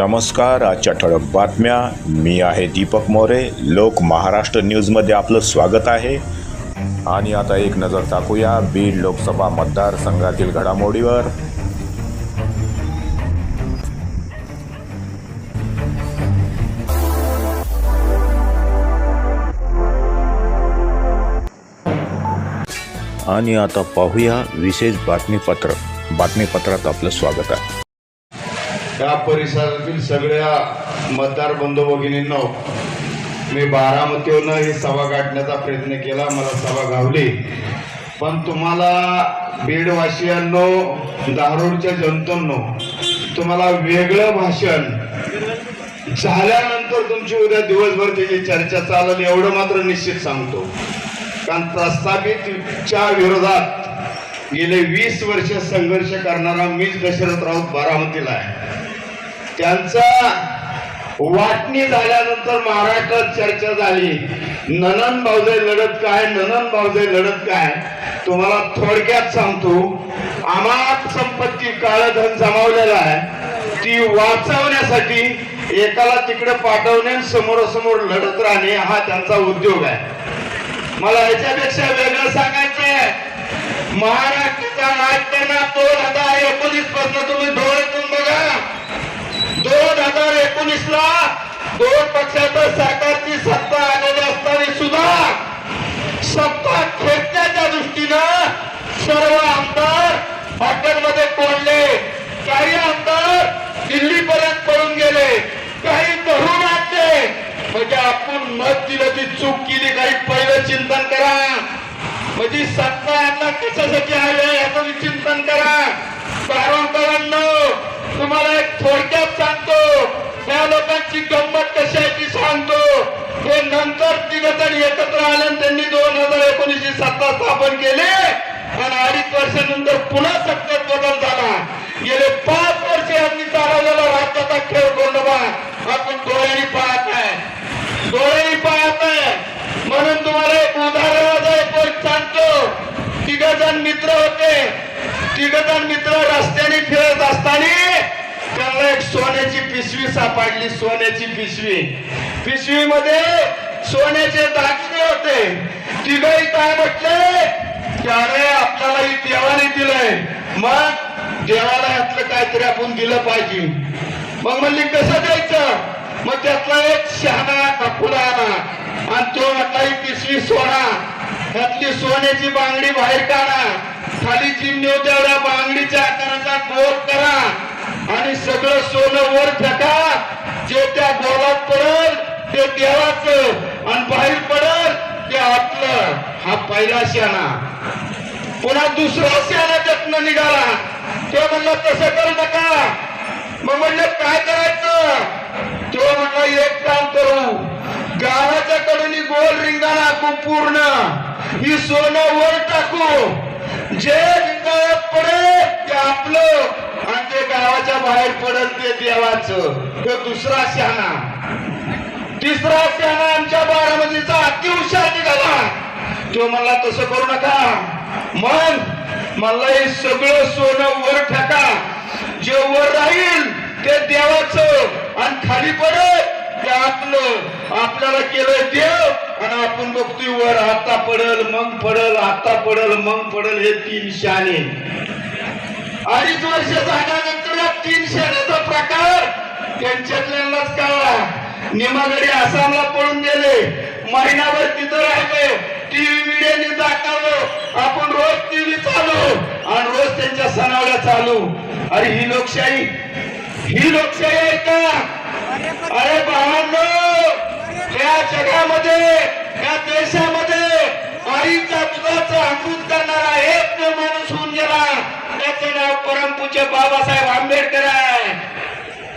नमस्कार आजच्या ठळक बातम्या. मी आहे दीपक मोरे. लोक महाराष्ट्र न्यूजमध्ये आपलं स्वागत आहे. आणि आता एक नजर टाकूया. बीड लोकसभा मतदारसंघातील घडामोडीवर. आणि आता पाहूया विशेष बातमीपत्र. बातमीपत्रात आपलं स्वागत आहे. या परिसरातील सगळ्या मतदार बंधू भगिनींनो मी बारामतीवरनं ही सभा गाठण्याचा प्रयत्न केला मला सभा गावली पण तुम्हाला बीडवासियांनो दारूडच्या जनतांनो तुम्हाला वेगळं भाषण झाल्यानंतर तुमची उद्या दिवसभर त्याची चर्चा चालेल एवढं मात्र निश्चित सांगतो. कारण प्रस्थापितच्या विरोधात गेले वीस वर्ष संघर्ष करणारा मीच दशरथ राऊत बारामतीला आहे. त्यांचा वाटणी झाल्यानंतर महाराष्ट्रात चर्चा झाली. ननन भाऊजाई लढत काय ननन भाऊजाई लढत काय? तुम्हाला थोडक्यात सांगतो. अमाप संपत्ती काळधन जमावलेला आहे. ती वाचवण्यासाठी एकाला तिकडे पाठवणे समोरासमोर लढत राहणे हा त्यांचा उद्योग आहे. मला याच्यापेक्षा वेगळं महाराष्ट्राचा नाट्यना दोन हजार एकोणीसपासून तुम्ही डोळ्यातून बघा. दोन हजार एकोणीस ला दोन पक्षाचं सरकारची सत्ता आलेली असताना सुद्धा सत्ता खेचण्याच्या दृष्टीनं सर्व आमदार हॉटेलमध्ये कोंडले. काही आमदार दिल्लीपर्यंत पळून गेले काही धरून आणले म्हणजे आपण मत दिलं ती चूक केली काही पहिलं चिंतन करा म्हणजे सत्ता यांना कशासाठी आले याचं विचिंतन करा. बारामकरांनो तुम्हाला एक थोडक्यात सांगतो. त्या लोकांची गंमत कशी आहे ती सांगतो. हे नंतर तिघजण एकत्र आले आणि त्यांनी दोन हजार एकोणीस ची सत्ता स्थापन केली. आणि अडीच वर्षानंतर पुन्हा सत्तेत बदल झाला. गेले पाच वर्ष यांनी चालवलेला राज्याचा खेळ गोंधळा आपण डोळ्यांनी पाहत आहे. डोळ्यांनी पाहत आहे म्हणून तुम्हाला एक उदाहरणाचा एक गोष्ट सांगतो तिघ जण मित्र होते तिघ जण मित्र रस्त्याने फिरत असताना त्यांना एक सोन्याची पिशवी सापडली सोन्याची पिशवी. पिशवीमध्ये सोन्याचे दागिने होते. तिघही काय म्हटले? त्याने आपल्याला ही देवाने दिलंय. मग देवाला यातलं काहीतरी आपण दिलं पाहिजे. मग म्हणली कसं द्यायचं? मग त्यातला एक शहाणा कापूर आणा. आणि तो म्हटला ही पिशवी सोडा. त्यातली सोन्याची बांगडी बाहेर काढा. खाली चिमणी तेवढ्या बांगडीच्या आकाराचा गोल आणि सगळं सोनं वर टाका जे त्या गोलात पडल ते देवाचं. आणि बाहेर पडल ते आपलं. हा पहिला शाणा पुन्हा दुसरा शाणा त्यातनं निघाला. तो म्हणला तसं करू नका. मग म्हणलं काय करायचं? तो म्हणला एक काम करू. गावाच्या कडून गोल रिंगाणा टाकू पूर्ण. ही सोनं वर टाकू. जे रिंगाळ्यात पडेल ते आपलं. आणि ते गावाच्या बाहेर पडेल ते देवाचं. तो दुसरा शहाणा. तिसरा शहाणा आमच्या बारामतीचा अति हुशार निघाला. तो म्हणला तसं करू नका. मन मला हे सगळं सोनं वर ठेका जे वर राहील ते देवाचं. आणि खाली पडत ते आपलं. आपल्याला केलंय देव आणि आपण बघतोय वर आता पडल मग पडल आता पडल मग पडल हे तीन शाणे अडीच वर्ष झाल्यानंतर या तीन शाण्याचा प्रकार त्यांच्यातल्यांनाच कळला निमागडी आसामला पळून गेले. महिनाभर तिथं राहिले. टीव्ही मीडियाने दाखवलं. आपण रोज टीव्ही चालू. आणि रोज त्यांच्या सणावल्या चालू. अरे ही लोकशाही. ही लोकशाही आहे का? अरे भावांनो या जगामध्ये या देशामध्ये आईच्या दुधाचा अमृत करणारा एक माणूस नाव परमपूज्य बाबासाहेब आंबेडकर आहे.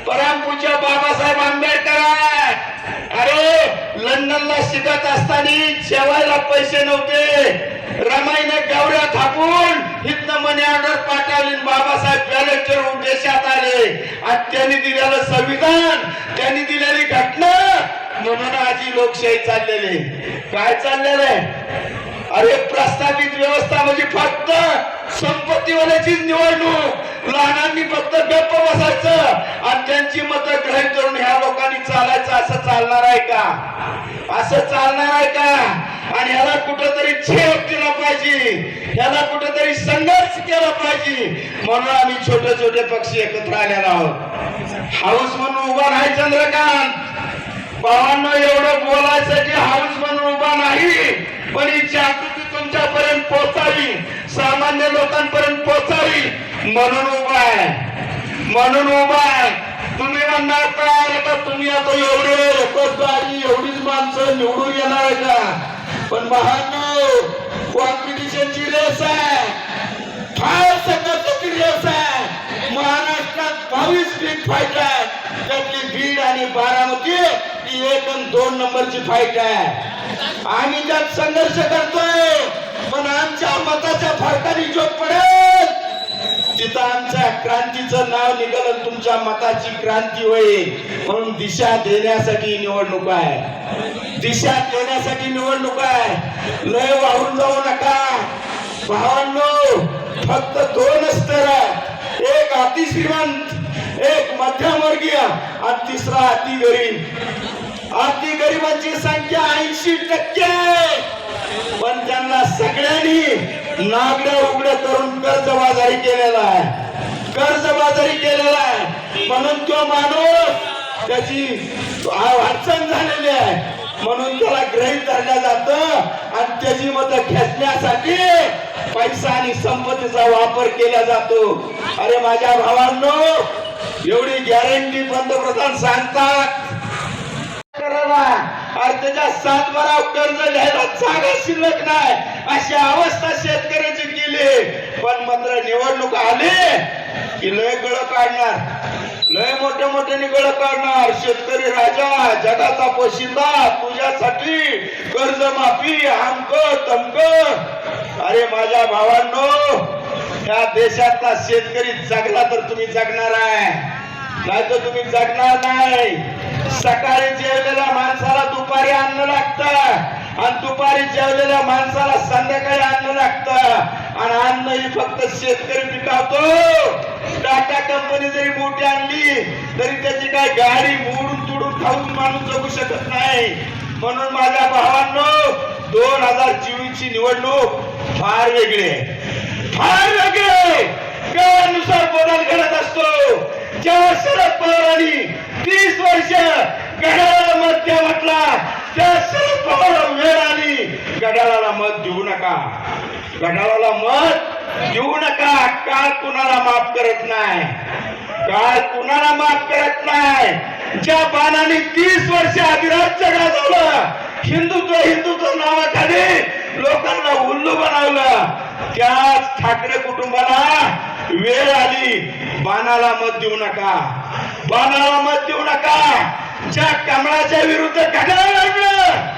परमपूज्य बाबासाहेब आंबेडकर आहे. अरे लंडनला शिकत असताना जेवायला पैसे नव्हते. रमाईने गावड्या थापून इथनं मनी ऑर्डर पाठवली. बाबासाहेब बॅलेटवर देशात आले. आणि त्यांनी दिलेलं संविधान त्यांनी दिलेली घटना म्हणून आजी लोकशाही चाललेली काय चाललेलं आहे? अरे प्रस्थापित व्यवस्था म्हणजे फक्त संपत्तीवाल्याची निवडणूक. लहानांनी फक्त गप्प बसायचं. आणि त्यांची मतं ग्रहण करून ह्या लोकांनी चालायचं असं चालणार आहे का? असं चालणार आहे का? आणि ह्याला कुठंतरी छेद दिला पाहिजे. ह्याला कुठंतरी संघर्ष केला पाहिजे. म्हणून आम्ही छोटे छोटे पक्षी एकत्र आलेलो आहोत. हाऊस म्हणून उभा नाही चंद्रकांत. भावांना एवढं बोलायचं की हाऊस म्हणून उभा नाही पण ही जागृती तुमच्यापर्यंत पोहोचावी. सामान्य लोकांपर्यंत पोहोचावी. म्हणून उभा आहे. म्हणून उभा आहे. तुम्ही म्हणणार काय का तुम्ही आता एवढे एकच गाडी एवढीच माणसं निवडून येणार आहे का? पण महान कॉम्पिटिशनची रेस आहे. फार संघर्षाची रेस आहे. महाराष्ट्रात बावीस बिग फाईट आहे त्यातली बीड आणि बारामती ही एक आणि दोन नंबरची फाईट आहे. आम्ही त्यात संघर्ष करतोय. पण आमच्या मताच्या फरकाने जो पडेल. तिथं आमच्या क्रांतीचं नाव निघाल तुमच्या मताची क्रांती होईल. म्हणून दिशा देण्यासाठी निवडणूक आहे. दिशा देण्यासाठी निवडणूक आहे. लय वाहून जाऊ नका. भावांनो फक्त दोन स्तर एक अतिश्रीमंत एक मध्यमवर्गीय आणि तिसरा अति गरीब अति गरिबांची संख्या ऐंशी टक्के. आहे. पण त्यांना सगळ्यांनी नागड्या उघड्या करून कर्जबाजारी केलेला आहे. कर्जबाजारी केलेला आहे. म्हणून तो माणूस त्याची अडचण झालेली आहे. म्हणून त्याला ग्रहित धरल्या जात आणि त्याची मत खेचण्यासाठी पैसा आणि संपत्तीचा वापर केला जातो. अरे माझ्या भावांनो एवढी गॅरंटी पंतप्रधान सांगतात. आणि त्याच्या सातबारा कर्ज घ्यायला जागा शिल्लक नाही. अशी अवस्था शेतकऱ्याची केली पण मात्र निवडणूक आली की लय गळ काढणार. लय मोठे मोठे गळ काढणार. शेतकरी राजा जगाचा पोशिंदा तुझ्यासाठी कर्जमाफी हमक तमक अरे माझ्या भावांनो या देशातला शेतकरी जगला तर तुम्ही जगणार आहे. नाही तर तुम्ही जगणार नाही. सकाळी जे आणि दुपारी जेवलेल्या माणसाला संध्याकाळी अन्न लागतं. आणि अन्न ही फक्त शेतकरी पिकावतो. टाटा कंपनी जरी मोठी आणली तरी त्याची काय गाडी मोडून तुडून खाऊन माणूस जगू शकत नाही. म्हणून माझ्या भावांनो दोन हजार चोवीस ची निवडणूक फार वेगळी आहे. फार वेगळे काळानुसार बदल घडत असतो. जेव्हा शरद पवारांनी तीस वर्ष घड्याला मत म्हटला वेळ आली गडाळाला मत देऊ नका. गडाळाला मत देऊ नका. काळ कुणाला माफ करत नाही? काळ कुणाला माफ करत नाही? ज्या बाणाने तीस वर्ष अभिराज्य गाजवलं हिंदुत्व हिंदुत्व नावाखाली लोकांना उल्लू बनवलं त्याच ठाकरे कुटुंबाला वेळ आली. बाणाला मत देऊ नका. बाणाला मत देऊ नका. ज्या कमळाच्या विरुद्ध घड्याळ लागलं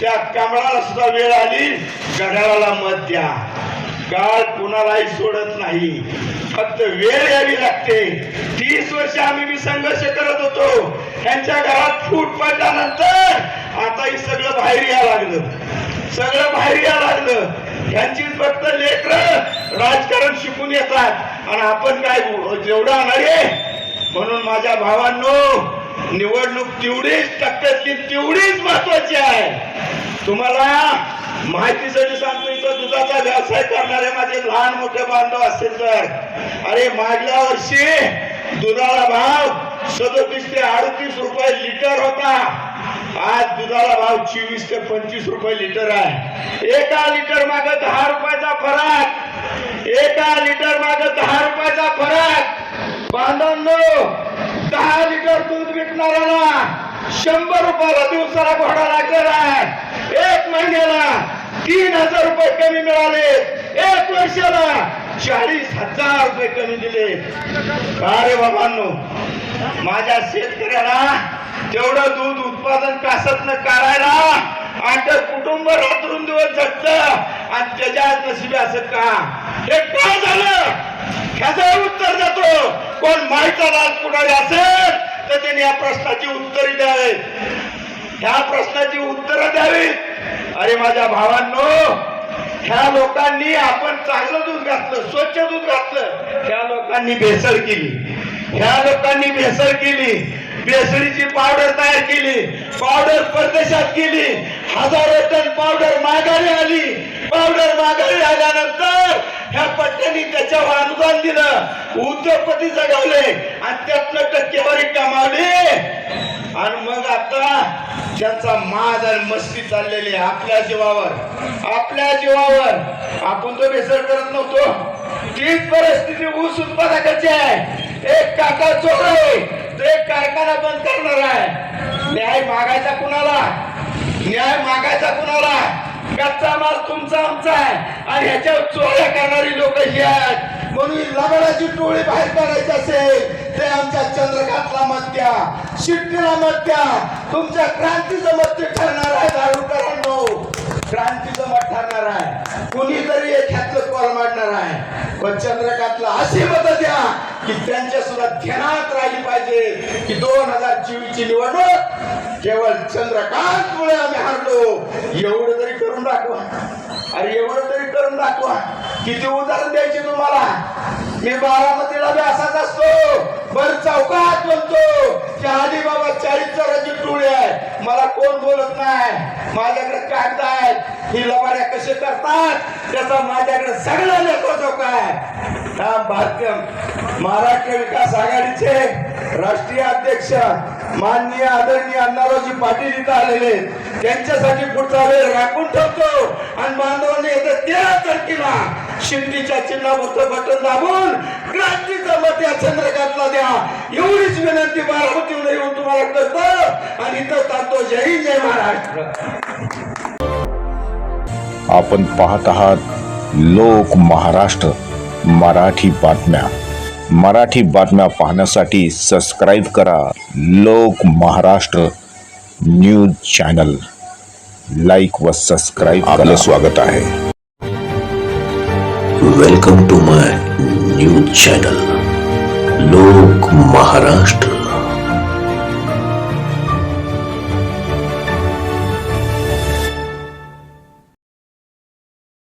त्या कमळाला सुद्धा वेळ आली घड्याळाला मत द्या. काळ कुणालाही सोडत नाही. फक्त वेळ यावी लागते. तीस वर्ष आम्ही मी संघर्ष करत होतो. त्यांच्या घरात फूट पडल्यानंतर आता हे सगळं बाहेर या लागलं. सगळं बाहेर या लागलं. त्यांची फक्त लेकर राजकारण शिकून येतात. आणि आपण काय जेवढं आणणार म्हणून माझ्या भावांनो निवडणूक तेवढीच टक्क्यातली तेवढीच महत्वाची आहे. तुम्हाला माहितीसाठी सांगतो इथं दुधाचा व्यवसाय करणारे माझे लहान मोठे बांधव असतील तर. अरे मागल्या वर्षी दुधाला भाव सदतीस ते अडतीस रुपये लिटर होता. आज दुधाला भाव चोवीस ते पंचवीस रुपये लिटर आहे. एका लिटर माग दहा रुपयाचा फरक. एका लिटर माग दहा रुपयाचा फरक. बांधवांनो दूध शंभर रुपयाला दिवसाला घोडा लागलेला आहे. एक महिन्याला तीन हजार रुपये कमी मिळाले. एक वर्षाला चाळीस हजार रुपये कमी दिले. अरे बाबांनो माझ्या शेतकऱ्याला तेवढं दूध उत्पादन कासत करायला आठ कुटुंब रात्रून दिवस जगत आणि त्याच्या नशिबी असं का हे काय झालं. ह्याचं उत्तर देतो कोण माहिती लाल पुढारी असेल? तर या प्रश्नाची उत्तरे द्यावे ह्या प्रश्नाची उत्तरं द्यावी अरे माझ्या भावांनो ह्या लोकांनी आपण चांगलं दूध घातलं स्वच्छ दूध घातलं. ह्या लोकांनी भेसळ केली. ह्या लोकांनी भेसळ केली. भेसळीची पावडर पावडर परदेशात गेली. हजारो टन पावडर माघारी आली. पावडर माघारी आल्यानंतर ह्या पट्ट्यांनी त्याच्यावर अनुदान दिलं. उद्योगपती जगवले. आणि त्यातनं टक्केवारी कमावली आणि मग आता ज्यांचा माज आणि मस्ती चाललेली आहे आपल्या जीवावर आपल्या जीवावर आपण तो भेसळ करत नव्हतो. तीच परिस्थिती ऊस उत्पादकाची आहे. एक काका चोर आहे तो एक कारखाना बंद करणार आहे. न्याय मागायचा कुणाला? न्याय मागायचा कुणाला? कच्चा माल तुमचा आमचा आहे. आणि ह्याच्यावर चोऱ्या करणारी लोक ही आहेत. म्हणून लबाडाची टोळी बाहेर काढायची असेल ते आमच्या चंद्रकांतला मत द्या. शिट्टीला मत द्या. तुमच्या क्रांतीचं मत ठरणार आहे दारूकरांनो. क्रांतीचं मत ठरणार आहे. कुणीतरी एक ह्यातलं कॉल मांडणार आहे. पण चंद्रकांतला अशी मत द्या की त्यांच्या सुद्धा ध्यानात राहिली पाहिजे की दोन हजार चोवीस ची निवडणूक केवळ चंद्रकांत मुळे आम्ही हरलो. एवढं तरी करून दाखवा. अरे एवढं तरी करून दाखवा. किती उदाहरण द्यायचे तुम्हाला? मी बारामतीला बी असाच असतो. बर चौकात म्हणतो. की आधी बाबा चाळीस चौराची टोळी आहे. मला कोण बोलत नाही? माझ्याकडे कागद आहेत. ही लबाड्या कसे करतात? त्याचा माझ्याकडे सगळं लेखो काय हा भारतीय महाराष्ट्र विकास आघाडीचे राष्ट्रीय अध्यक्ष माननीय आदरणीय अण्णारावजी पाटील इथं आलेले त्यांच्यासाठी पुढचा वेळ राखून ठेवतो. आणि बांधवांनी येत्या तेरा तारखेला शिंदीच्या चिन्हावरचं बटन दाबून क्रांतीचा मत या चंद्रकांतला द्या. एवढीच विनंती बारामतीवर येऊन तुम्हाला करतो. आणि इथं तातो जय हिंद, जय महाराष्ट्र. आपण पाहत आहात लोक महाराष्ट्र मराठी बातम्या. मराठी बातम्या पाहण्यासाठी सबस्क्राईब करा. Lok Maharashtra news channel. Like व सबस्क्राईब आपलं स्वागत आहे. Welcome to my news channel Lok Maharashtra.